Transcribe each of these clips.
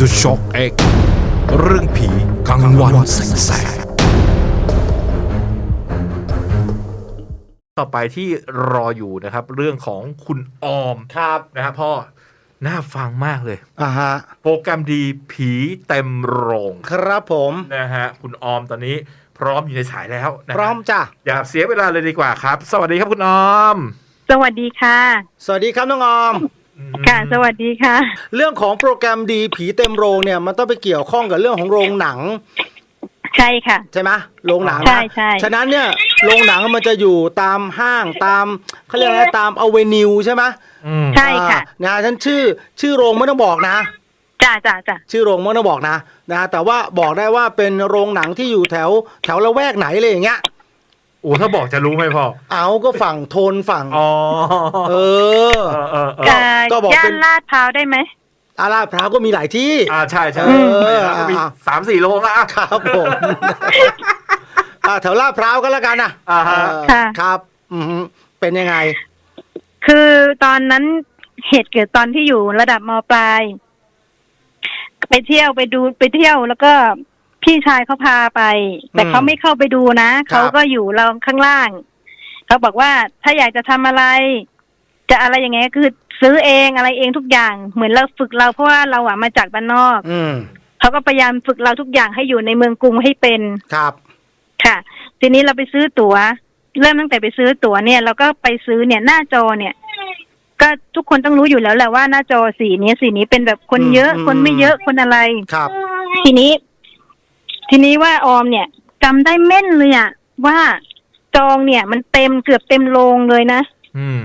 The Shock X เรื่องผีกลางวันแสกๆต่อไปที่รออยู่นะครับ เรื่องของคุณออมครับนะครับพ่อ น่าฟังมากเลย อ่าฮะ โปรแกรมดีผีเต็มโรงครับผม นะฮะคุณออมตอนนี้พร้อมอยู่ในสายแล้วนะฮะพร้อมจ้ะ อย่าเสียเวลาเลยดีกว่าครับ สวัสดีครับคุณออม สวัสดีค่ะ สวัสดีครับน้องออม ค่ะ สวัสดีค่ะ เรื่องของโปรแกรมดีผีเต็มโรงเนี่ยมันต้องไปเกี่ยวข้องกับเรื่องของโรงหนัง ใช่ค่ะ ใช่ไหมโรงหนังนะใช่ใช่ ฉะนั้นเนี่ยโรงหนังมันจะอยู่ตามห้างตามเขาเรียกอะไรตามอเวนิวใช่ไหมอืม ใช่ค่ะ อ่านะฉันชื่อชื่อโรงไม่ต้องบอกนะ จ้าจ้าจ้าชื่อโรงไม่ต้องบอกนะนะแต่ว่าบอกได้ว่าเป็นโรงหนังที่อยู่แถวแถวละแวกไหนเลยอย่างเงี้ย โอ้ถ้าบอกจะรู้ไหมพ่อ เอาก็ฝั่งโทนฝั่ง อ๋อ เออ เออเออเออเอ่อก็บอกย่าเป็น นลาดพร้าวได้ไหม อาลาดพร้าวก็มีหลายที่ อ่าใช่ใช่เออ แล้วก็มีอ่าสามสี่โรงละอะ ครับผม อ่าแถวลาดพร้าวก็แล้วกันนะอ่าฮะ เออค่ะ ครับ อือฮึเป็นยังไง คือตอนนั้นเหตุเกิดตอนที่อยู่ระดับมปลาย ไปเที่ยวไปดูไปเที่ยวแล้วก็ พี่ชายเขาพาไป แต่อืมเขาไม่เข้าไปดูนะครับเขาก็อยู่เราข้างล่างเขาบอกว่าถ้าอยากจะทำอะไร จะอะไรอย่างเงี้ยคือซื้อเองอะไรเองทุกอย่างเหมือนเราฝึกเราเพราะว่าเราอะมาจากบ้านนอก อืมเขาก็พยายามฝึกเราทุกอย่างให้อยู่ในเมืองกรุงให้เป็นครับ ค่ะ ทีนี้เราไปซื้อตัว๋ว เริ่มตั้งแต่ไปซื้อตั๋วเนี่ย เราก็ไปซื้อเนี่ยหน้าจอเนี่ย ก็ทุกคนต้องรู้อยู่แล้วแหละว่าหน้าจอสีนี้สีนี้เป็นแบบคนเยอะอืมคนไม่เยอะคนอะไรครับ ทีนี้ ทีนี้ว่าออมเนี่ยจำได้แม่นเลยอะว่าจองเนี่ย มันเต็มเกือบเต็มโรงเลยนะอืม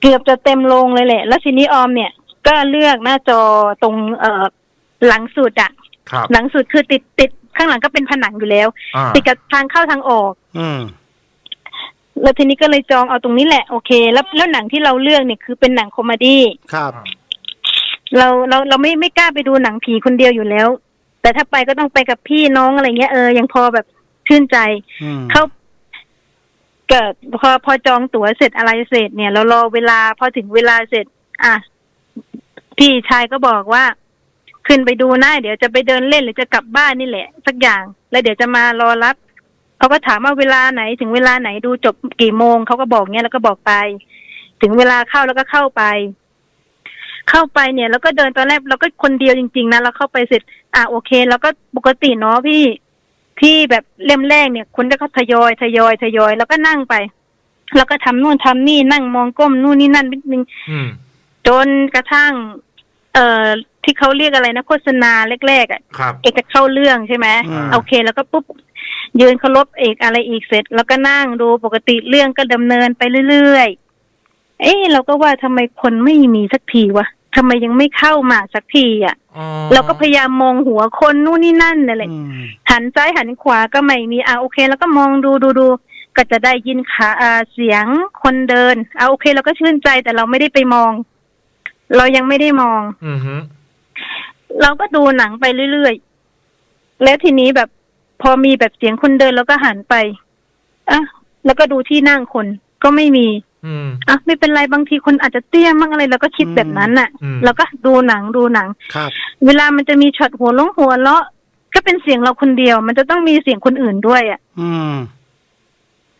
เกือบจะเต็มโรงเลยแหละ แล้วทีนี้ออมเนี่ย ก็เลือกหน้าจอตรงเอ่อหลังสุดอะครับหลังสุดคือติดติดข้างหลังก็เป็นผนังอยู่แล้วอ่าติดกับทางเข้าทางออก อืมแล้วทีนี้ก็เลยจองเอาตรงนี้แหละโอเค แล้วแล้วหนังที่เราเลือกเนี่ยคือเป็นหนังคอมเมดี้ครับ เราเราเราไม่ไม่กล้าไปดูหนังผีคนเดียวอยู่แล้ว แต่ถ้าไปก็ต้องไปกับพี่น้องอะไรเงี้ยเออยังพอแบบชื่นใจอืมเข้าเกิดพอพอจองตั๋วเสร็จอะไรเสร็จเนี่ย เรารอเวลาพอถึงเวลาเสร็จ อะพี่ชายก็บอกว่า ขึ้นไปดูนะเดี๋ยวจะไปเดินเล่นหรือจะกลับบ้านนี่แหละ สักอย่าง แล้วเดี๋ยวจะมารอรับเขาก็ถามว่าเวลาไหน ถึงเวลาไหนดูจบกี่โมงเขาก็บอกเงี้ยแล้วก็บอกไป ถึงเวลาเข้าแล้วก็เข้าไป เข้าไปเนี่ยแล้วก็เดินตอนแรกเราก็คนเดียวจริง ๆนะเราเข้าไปเสร็จ อะโอเค แล้วก็ปกติเนาะพี่ที่แบบเล่มแรกเนี่ยคนก็ทยอยทยอยทยอย แล้วก็นั่งไป แล้วก็ทำนู่นทำนี่นั่งมองก้มนู่นนี่นั่นนิดนึงอืมจนกระทั่ง เอ่อที่เขาเรียกอะไรนะโฆษณาแรกๆอะครับเอกจะเข้าเรื่องใช่ไหมอืมโอเค แล้วก็ปุ๊บยืนเคารพเอกอะไรอีกเสร็จ แล้วก็นั่งดูปกติเรื่องก็ดำเนินไปเรื่อยๆ เอ๊ะเราก็ว่าทำไมคนไม่มีสักทีวะทำไมยังไม่เข้ามาสักทีอะอ๋อเราก็พยายามมองหัวคนนู่นนี่นั่นนั่นแหละอืมหันซ้ายหันขวาก็ไม่มีอ่าโอเค แล้วก็มองดูดูดูก็จะได้ยินขาอ่าเสียงคนเดินอ่าโอเค เราก็ชื่นใจแต่เราไม่ได้ไปมอง เรายังไม่ได้มองอืมฮึเราก็ดูหนังไปเรื่อยๆแล้วทีนี้แบบพอมีแบบเสียงคนเดิน แล้วก็หันไปอะแล้วก็ดูที่นั่งคนก็ไม่มี อืม อะไม่เป็นไรบางทีคนอาจจะเตี้ยมั่งอะไรเราก็คิดแบบนั้นน่ะอืม เราก็ดูหนังดูหนัง ครับ เวลามันจะมีช็อตหัวล้งหัวเลาะก็เป็นเสียงเราคนเดียว มันจะต้องมีเสียงคนอื่นด้วยอะอืม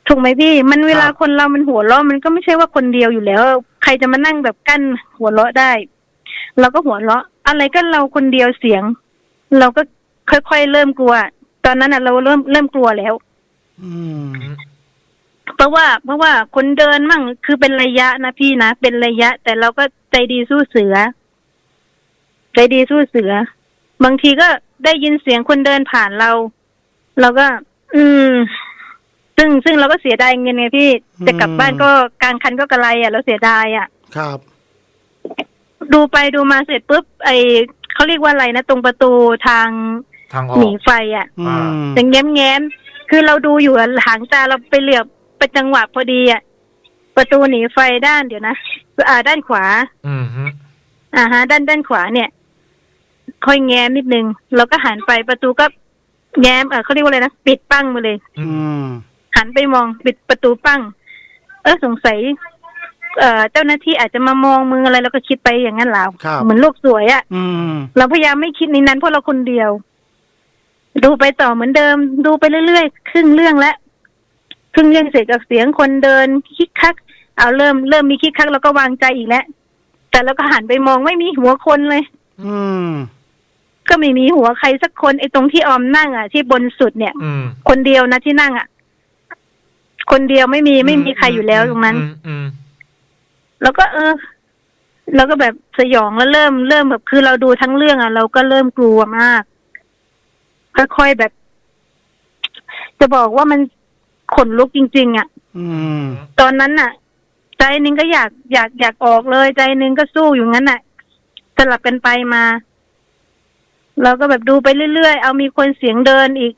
ถูกไหมพี่ มันเวลาครับ คนเรามันหัวเราะมันก็ไม่ใช่ว่าคนเดียวอยู่แล้ว ใครจะมานั่งแบบกั้นหัวเราะได้ เราก็หัวเราะ อะไรก็เราคนเดียวเสียง เราก็ค่อยๆเริ่มกลัว ตอนนั้นอะเราเริ่มเริ่มกลัวแล้ว อืม เพราะว่าเพราะว่าคนเดินมั่งคือเป็นระยะนะพี่นะเป็นระยะ แต่เราก็ใจดีสู้เสือ ใจดีสู้เสือ บางทีก็ได้ยินเสียงคนเดินผ่านเรา เราก็ อืม ซึ่งซึ่งเราก็เสียดายเงินไงพี่จะกลับบ้านก็กลางคันก็กระไรอะเราเสียดายอะ ครับ ดูไปดูมาเสร็จปุ๊บไอเขาเรียกว่าอะไรนะตรงประตูทางทางออหนีกไฟอะอืม จะแง้มแง้มๆคือเราดูอยู่อะหางตาเราไปเหลือบ ไปจังหวะพอดีอะประตูหนีไฟด้านเดี๋ยวนะอ่า ด้านขวา อืมฮึอ่าฮะ ด้านด้านขวาเนี่ย ค่อยแง้มนิดนึงเราก็หันไปประตูก็แง้มเออเขาเรียกว่าอะไรนะปิดปั้งมาเลย อืม หันไปมองปิดประตูปั้ง เออสงสัย เอ่อเจ้าหน้าที่อาจจะมามองมืออะไรเราก็คิดไปอย่างนั้นแล้วครับ เหมือนโลกสวยอะอืม เราพยายามไม่คิดในนั้นเพราะเราคนเดียว ดูไปต่อเหมือนเดิม ดูไปเรื่อยๆ ครึ่งเรื่องแล้ว ครึ่งเรื่องเสร็จกับเสียงคนเดินคิกคัก เอาเริ่มเริ่มมีคิกคักเราก็วางใจอีกแล้ว แต่เราก็หันไปมองไม่มีหัวคนเลย อืม ก็ไม่มีหัวใครสักคนไอ้ตรงที่ออมนั่งอะที่บนสุดเนี่ย อืมคนเดียวนะที่นั่งอะ คนเดียวไม่มีไม่มีใครอยู่แล้วตรงนั้น อืมอืมแล้วก็เออเราก็แบบสยองแล้วเริ่มเริ่มแบบคือเราดูทั้งเรื่องอะ เราก็เริ่มกลัวมากค่อยๆแบบ จะบอกว่ามัน ขนลุกจริง ๆอะอืม ตอนนั้นน่ะ ใจหนึงก็อยากอยากอยากออกเลย ใจหนึงก็สู้อยู่งั้นน่ะ สลับกันไปมา เราก็แบบดูไปเรื่อยๆ เอามีคนเสียงเดินอีก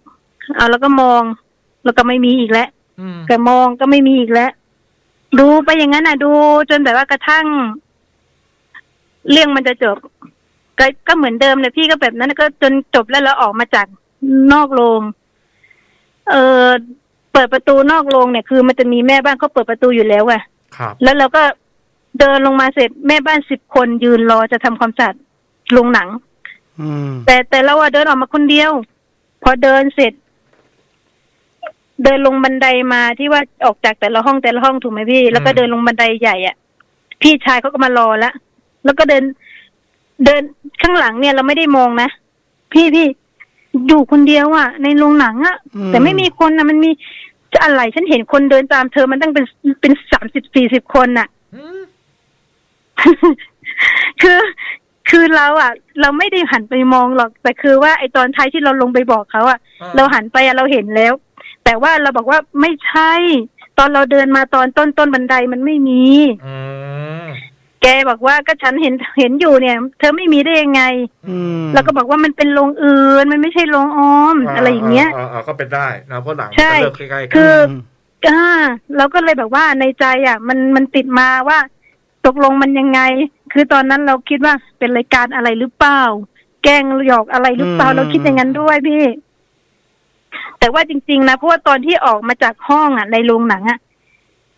เอาแล้วก็มอง แล้วก็ไม่มีอีกแล้ว อืม ก็มองก็ไม่มีอีกแล้ว ดูไปอย่างนั้นน่ะ ดูจนแบบว่ากระทั่ง เรื่องมันจะจบ ก็ก็เหมือนเดิมเลยพี่ก็แบบนั้นก็จนจบแล้วเราออกมาจากนอกโรง เออ เปิดประตูนอกโรงเนี่ยคือ มันจะมีแม่บ้านเขาเปิดประตูอยู่แล้วอะครับ แล้วเราก็เดินลงมาเสร็จแม่บ้านสิบคนยืนรอจะทำความสะอาดโรงหนัง อืม แต่แต่เราอะเดินออกมาคนเดียว พอเดินเสร็จ เดินลงบันไดมาที่ว่าออกจากแต่ละห้องแต่ละห้องถูกไหมพี่ แล้วก็เดินลงบันไดใหญ่อะพี่ชายเขาก็มารอแล้วแล้วก็เดิน เดินข้างหลังเนี่ยเราไม่ได้มองนะพี่พี่อยู่คนเดียวอะในโรงหนังอะอืมแต่ไม่มีคนนะมันมี จะอะไร ฉันเห็นคนเดินตามเธอมันตั้งเป็นเป็นสามสิบสี่สิบคนน่ะอืมคือคือเราอะ เราไม่ได้หันไปมองหรอก แต่คือว่าไอตอนท้ายที่เราลงไปบอกเขาอะเราหันไปอะเราเห็นแล้ว แต่ว่าเราบอกว่าไม่ใช่ ตอนเราเดินมาตอนต้นต้นบันไดมันไม่มี อืม แกบอกว่าก็ฉันเห็นเห็นอยู่เนี่ย เธอไม่มีได้ยังไง อืมเราก็บอกว่ามันเป็นโรงอื่นมันไม่ใช่โรงออม อะไรอย่างเงี้ยาก็เป็นได้นะเพราะหลังใช่มันก็เลิกใกล้ๆกันคืออ่าเราก็เลยแบบว่าในใจอะ มันมันติดมาว่า ตกลงมันยังไง คือตอนนั้นเราคิดว่าเป็นรายการอะไรหรือเปล่า แกล้งหยอกอะไรหรือเปล่าอืม เราคิดอย่างนั้นด้วยพี่ แต่ว่าจริง ๆ นะเพราะว่าตอนที่ออกมาจากห้องอะ ในโรงหนังอะ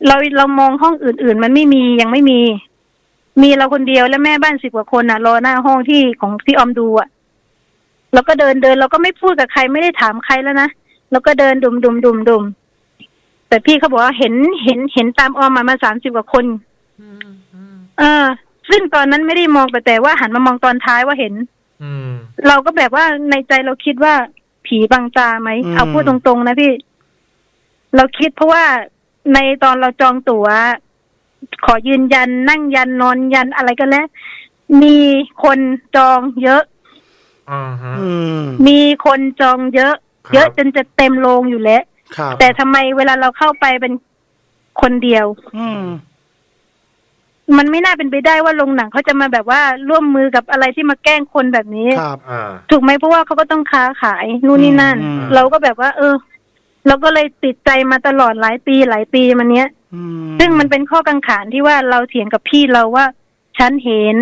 เราเรามองห้องอื่น ๆ มันไม่มียังไม่มี มีเราคนเดียวและแม่บ้านสิบกว่าคนอะ รอหน้าห้องที่ของที่ออมดูอะเราก็เดินเดินเราก็ไม่พูดกับใครไม่ได้ถามใครแล้วนะเราก็เดินดุมดุมดุมดุมแต่พี่เขาบอกว่าเห็นเห็นเห็นตามออมมามาสามสิบกว่าคนเออ ซึ่งตอนนั้นไม่ได้มองแต่แต่ว่าหันมามองตอนท้ายว่าเห็นอืมเราก็แบบว่าในใจเราคิดว่าผีบังตาไหมอืมเอาพูดตรงๆนะพี่ เราคิดเพราะว่าในตอนเราจองตั๋ว ขอยืนยันนั่งยันนอนยันอะไรก็แล้ว มีคนจองเยอะอ่าฮะ อืม มีคนจองเยอะ ครับ เยอะจนจะเต็มโรงอยู่แล้ว ครับ แต่ทำไมเวลาเราเข้าไปเป็นคนเดียว อืม มันไม่น่าเป็นไปได้ว่าโรงหนังเขาจะมาแบบว่าร่วมมือกับอะไรที่มาแกล้งคนแบบนี้ ครับ อ่า ถูกไหมเพราะว่าเขาก็ต้องค้าขายนู่นนี่นั่น อืม เราก็แบบว่า เออ เราก็เลยติดใจมาตลอดหลายปีหลายปีมาเนี้ยอืม ซึ่งมันเป็นข้อกังขาที่ว่าเราเถียงกับพี่เราว่า ฉันเห็น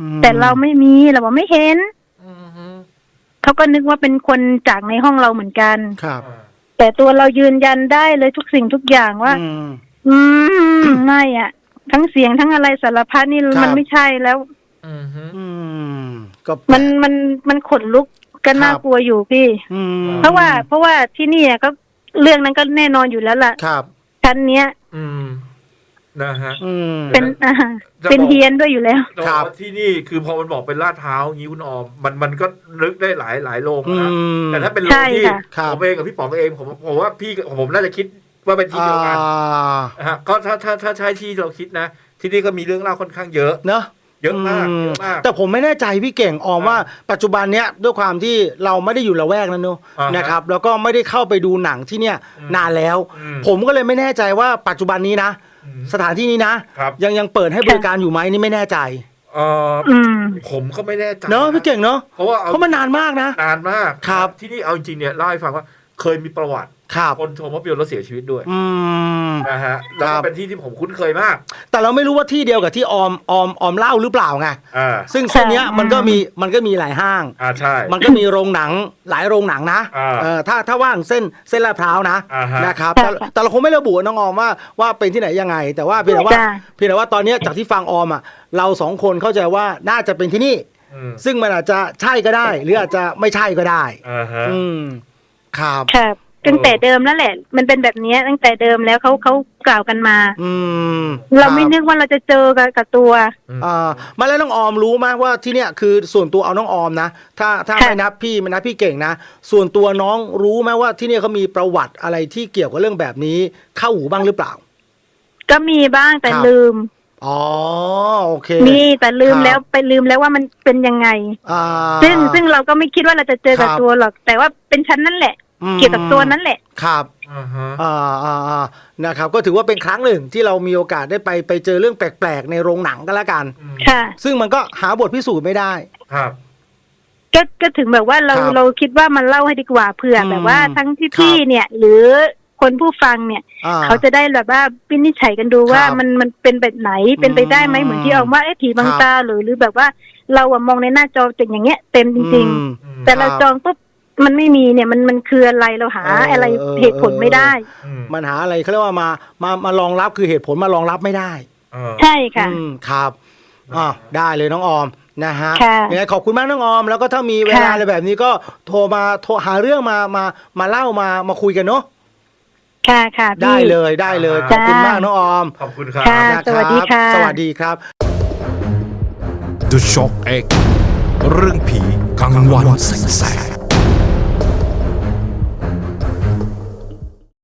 อืมแต่เราไม่มีเราบอกไม่เห็นอืมฮึเขาก็นึกว่าเป็นคนจากในห้องเราเหมือนกันครับอ่าแต่ตัวเรายืนยันได้เลยทุกสิ่งทุกอย่างว่า อืมอืมไม่อะทั้งเสียงทั้งอะไรสารพัดนี่ครับมันไม่ใช่แล้วอืมฮึอืมก็มันมันมันขนลุกก็น่าครับกลัวอยู่พี่อืมเพราะว่า เพราะว่าที่นี่อะก็เรื่องนั้นก็แน่นอนอยู่แล้วล่ะครับชั้นเนี้ย อืม นะฮะ อืม เป็นอ่าจะบอก เป็นเฮียนด้วยอยู่แล้ว แต่ครับว่าที่นี่คือพอมันบอกเป็นลาดเท้าอย่างนี้คุณออมมันมันก็นึกได้หลายหลายโรงอืนะม แต่ถ้าเป็นโรใช่งที่ค่ะ ครับ ผมเองกับพี่ป๋องเองผมผมว่าพี่กับผมน่าจะคิดว่าเป็นที่เดียวกันอ่านะฮะก็ถ้าถ้าถ้าใช่ที่เราคิดนะที่นี่ก็มีเรื่องเล่าค่อนข้างเยอะ เนอะ เยอะมากอืเยอะมาก แต่ผมไม่แน่ใจพี่เก่งออมอ่าว่าปัจจุบันเนี้ยด้วยความที่เราไม่ได้อยู่ละแวกนั้นเนอะอ่าฮะนะครับ แล้วก็ไม่ได้เข้าไปดูหนังที่เนี่ยอืมนานแล้ว อืมผมก็เลยไม่แน่ใจว่าปัจจุบันนี้นะอืมสถานที่นี้นะ ครับ ยังยังเปิดให้บริการอยู่ไหมนี่ไม่แน่ใจ เอออืม ผมก็ไม่แน่ใจเนอะพี่เก่งเนอะเพราะว่าเอาเพราะมันนานมากนะ นานมากครับ ที่นี่เอาจริงๆเนี่ยเล่าให้ฟังว่าเคยมีประวัติ ครับ คนชมภาพยนตร์แล้วเสียชีวิตด้วยอืม นะฮะแล้วครัก็บ เป็นที่ที่ผมคุ้นเคยมากแต่เราไม่รู้ว่าที่เดียวกับที่ออมออมออมเล่าหรือเปล่าไงอ่าซึ่งเส้นเนี้ยมันก็มีมันก็มีหลายห้าง อ่าใช่ มันก็มีโรงหนังหลายโรงหนังนะอ่าเออถ้าถ้าว่างเส้นเส้นลาดพร้าวนะอ่าฮะ นะครับค่ะแต่แต่เราคงไม่ระบุน้องออมว่าว่าเป็นที่ไหนยังไง แต่ว่าเพียงแต่ว่าจ้ะ เพียงแต่ว่าตอนเนี้ยจากที่ฟังออมอะเราสองคนเข้าใจว่าน่าจะเป็นที่นี่ อืมซึ่งมันอาจจะใช่ก็ได้ หรืออาจจะไม่ใช่ก็ได้ อ่าฮะ อืมครับ ครับ ตั้งแต่เดิมแล้วแหละ มันเป็นแบบเนี้ยตั้งแต่เดิมแล้วเขาเขากล่าวกันมา อืมเราไม่คบนึกว่าเราจะเจอกับกับตัวอ่ามาแล้วน้องออมรู้ไหมว่าที่เนี่ยคือส่วนตัวเอาน้องออมนะถ้าถ้าค่ะไม่นับพี่ไม่นับพี่เก่งนะส่วนตัวน้องรู้ไหมว่าที่เนี่ยเขามีประวัติอะไรที่เกี่ยวกับเรื่องแบบนี้เข้าหูบ้างหรือเปล่า ก็มีบ้างแต่ครับลืมอ๋อโอเคมีแต่ลืมครับแล้วไปลืมแล้วว่ามันเป็นยังไงอ่าซึ่งซึ่งเราก็ไม่คิดว่าเราจะเจอกับครับตัวหรอก แต่ว่าเป็นชั้นนั่นแหละ อืมเกี่ยวกับตัวนั้นแหละ ครับอ่าฮะ อ่าอ่าอ่านะครับ ก็ถือว่าเป็นครั้งหนึ่งที่เรามีโอกาสได้ไปไปเจอเรื่องแปลกๆ ในโรงหนังก็แล้วกัน อืมค่ะ ซึ่งมันก็หาบทพิสูจน์ไม่ได้ ครับ ก็ก็ถึงแบบว่าเราครับเราคิดว่ามันเล่าให้ดีกว่าเผื่ออมแบบว่าทั้งที่ครับพี่เนี่ย หรือคนผู้ฟังเนี่ย อ่ เขาจะได้แบบว่าวินิจฉัยกันดูว่าครับมันมันเป็นแบบไหนเป็นไปได้ไหมอืมเหมือนที่ออกว่าเอ๊ะผีบังครับ ตาหรือหรือแบบว่าเราอะมองในหน้าจอเป็นอย่างเงี้ยเต็มจริง อืม ๆ แต่เราครับ จองปุ๊บ มันไม่มีเนี่ยมันมันคืออะไรเราหาเออออะไรเออ เหตุผลไม่ได้ อืมมันหาอะไรเขาเรียกว่ามามามารองรับคือเหตุผลมารองรับไม่ได้ เออ ใช่ค่ะ อืมครับอ่าได้เลยน้องออมนะฮะค่ะยังไงขอบคุณมากน้องออม แล้วก็ถ้ามีเวลาค่ะ อะไรแบบนี้ก็โทรมาโทรหาเรื่องมามามาเล่ามามาคุยกันเนาะค่ะค่ะพี่ ได้เลยได้เลยขอบคุณจ้าม มากน้องออมขอบคุณครับ ค่ะ นะครับสวัสดีค่ะ สวัสดีครับ The Shock X เรื่องผีกลางวันแสง